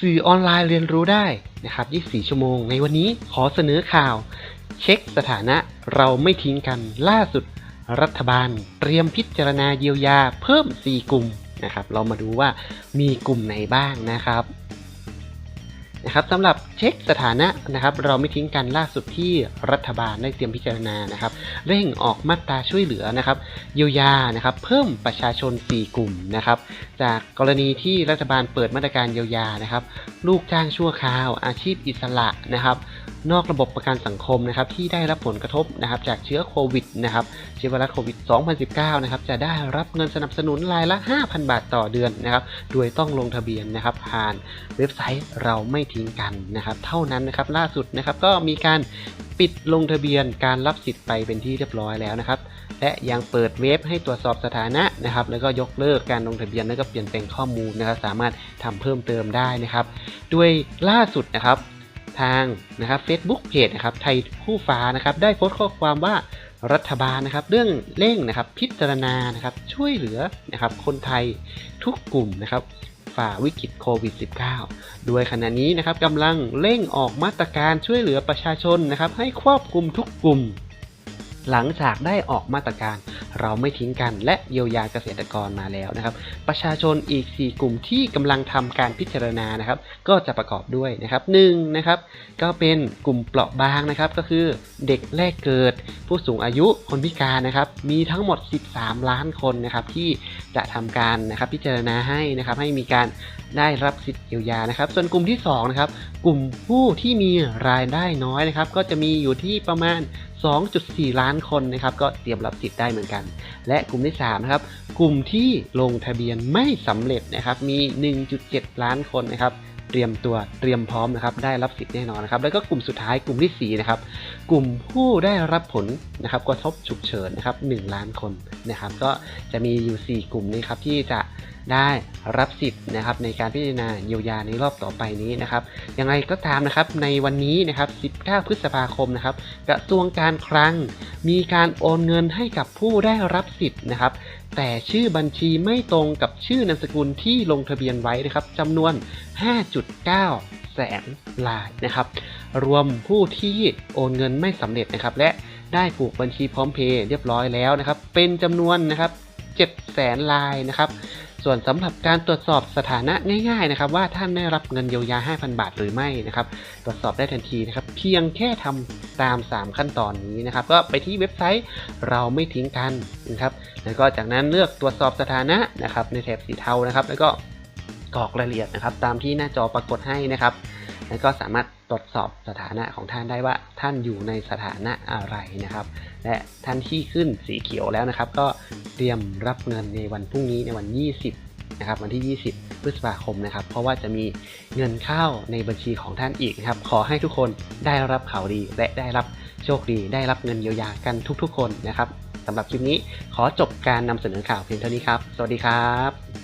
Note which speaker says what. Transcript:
Speaker 1: สื่อออนไลน์เรียนรู้ได้นะครับ 24 ชั่วโมง ในวันนี้ขอเสนอข่าว เช็คสถานะเราไม่ทิ้งกันล่าสุด รัฐบาล เตรียมพิจารณาเยียวยาเพิ่ม 4 กลุ่มนะครับ เรามาดูว่ามีกลุ่มไหนบ้างนะครับ นะครับสำหรับเช็คสถานะนะครับเราไม่ทิ้งกันล่าสุดที่รัฐบาลได้เตรียมพิจารณานะครับเร่งออกมาตราช่วยเหลือนะครับเยียวยานะครับเพิ่มประชาชน 4 กลุ่มนะครับจากกรณีที่รัฐบาลเปิดมาตรการเยียวยานะครับ ลูกจ้างชั่วคราว อาชีพอิสระนะครับ นอกระบบประกันสังคมนะครับที่ได้รับผลกระทบนะครับจากเชื้อโควิดนะครับเชื้อไวรัสโควิด 2019 นะครับจะได้รับเงินสนับสนุนรายละ 5,000 บาทต่อเดือนนะครับโดยต้องลงทะเบียนนะครับผ่านเว็บไซต์เราไม่ทิ้งกันนะครับเท่านั้นนะครับล่าสุดนะครับก็มีการ ปิดลงทะเบียนการรับสิทธิ์ไปเป็นที่เรียบร้อยแล้วนะครับ และยังเปิดเว็บให้ตรวจสอบสถานะนะครับ แล้วก็ยกเลิกการลงทะเบียนแล้วก็เปลี่ยนแปลงข้อมูลนะครับ สามารถทำเพิ่มเติมได้นะครับ ด้วยล่าสุดนะครับทางนะครับ Facebook Page นะครับไทยคู่ฟ้านะครับได้โพสต์ข้อความว่ารัฐบาลนะครับเรื่องเร่งนะครับพิจารณานะครับช่วยเหลือนะครับคนไทยทุกกลุ่มนะครับ ฝ่าวิกฤตโควิด -19 ด้วยขณะนี้นะครับกำลังเร่งออกมาตรการช่วยเหลือประชาชนนะครับให้ครอบคลุมทุกกลุ่ม หลังจากได้ออกมาตรการเราไม่ทิ้งกันและเยียวยาเกษตรกรมาแล้วนะครับ ประชาชนอีก 4 กลุ่มที่กำลังทำการพิจารณานะครับ ก็จะประกอบด้วยนะครับหนึ่งนะครับก็เป็นกลุ่มเปราะบางนะครับ ก็คือเด็กแรกเกิด ผู้สูงอายุคนพิการนะครับ มีทั้งหมด 13 ล้านคนนะครับ ที่จะทำการนะครับพิจารณาให้นะครับให้มีการได้รับสิทธิเยียวยานะครับ ส่วนกลุ่มที่2นะครับกลุ่มผู้ที่มีรายได้น้อยนะครับ ก็จะมีอยู่ที่ประมาณ 2.4 ล้านคนนะครับก็เตรียมรับสิทธิ์ได้เหมือนกัน และกลุ่มที่3นะครับกลุ่มที่ลงทะเบียนไม่สำเร็จนะครับมี 1.7 ล้านคนนะครับเตรียมตัวเตรียมพร้อมนะครับได้รับสิทธิ์แน่นอนนะครับแล้วก็กลุ่มสุดท้ายกลุ่มที่4นะครับกลุ่มผู้ได้รับผล นะครับกระทบฉุกเฉินนะครับ1ล้านคนนะครับ ก็จะมีอยู่ 4 กลุ่มนี้ครับที่จะได้รับสิทธิ์นะครับในการพิจารณาเยียวยาในรอบต่อไปนี้นะครับยังไงก็ตามนะครับในวันนี้นะครับ 19 พฤษภาคมนะครับ กระทรวงการคลังมีการโอนเงินให้กับผู้ได้รับสิทธิ์นะครับ แต่ชื่อบัญชีไม่ตรงกับชื่อนามสกุลที่ลงทะเบียนไว้นะครับจำนวน 5.9 แสนรายนะครับ รวมผู้ที่โอนเงินไม่สำเร็จนะครับและ ได้ผูกบัญชีพร้อมเพย์เรียบร้อยแล้วนะครับ เป็นจำนวนนะครับ7แสนรายนะครับ ส่วนสำหรับการตรวจสอบสถานะง่ายๆนะครับ ว่าท่านได้รับเงินเยียวยา 5,000 บาทหรือไม่นะครับ ตรวจสอบได้ทันทีนะครับ เพียงแค่ทำตาม 3 ขั้นตอนนี้นะครับ ก็ไปที่เว็บไซต์เราไม่ทิ้งกันนะครับ แล้วก็จากนั้นเลือกตรวจสอบสถานะนะครับ ในแถบสีเทานะครับ แล้วก็กรอกรายละเอียดนะครับ ตามที่หน้าจอปรากฏให้นะครับ แล้วก็สามารถ ตรวจสอบสถานะของท่านได้ว่าท่านอยู่ในสถานะอะไรนะครับ และท่านที่ขึ้นสีเขียวแล้วนะครับ ก็เตรียมรับเงินในวันพรุ่งนี้ในวัน 20นะครับวันที่ 20 พฤษภาคมนะครับ เพราะว่าจะมีเงินเข้าในบัญชีของท่านอีกนะครับ ขอให้ทุกคนได้รับข่าวดีและได้รับโชคดี ได้รับเงินเยียวยากันทุกๆ คนนะครับสำหรับคลิปนี้ขอจบการนำเสนอข่าวเพียงเท่านี้ครับ สวัสดีครับ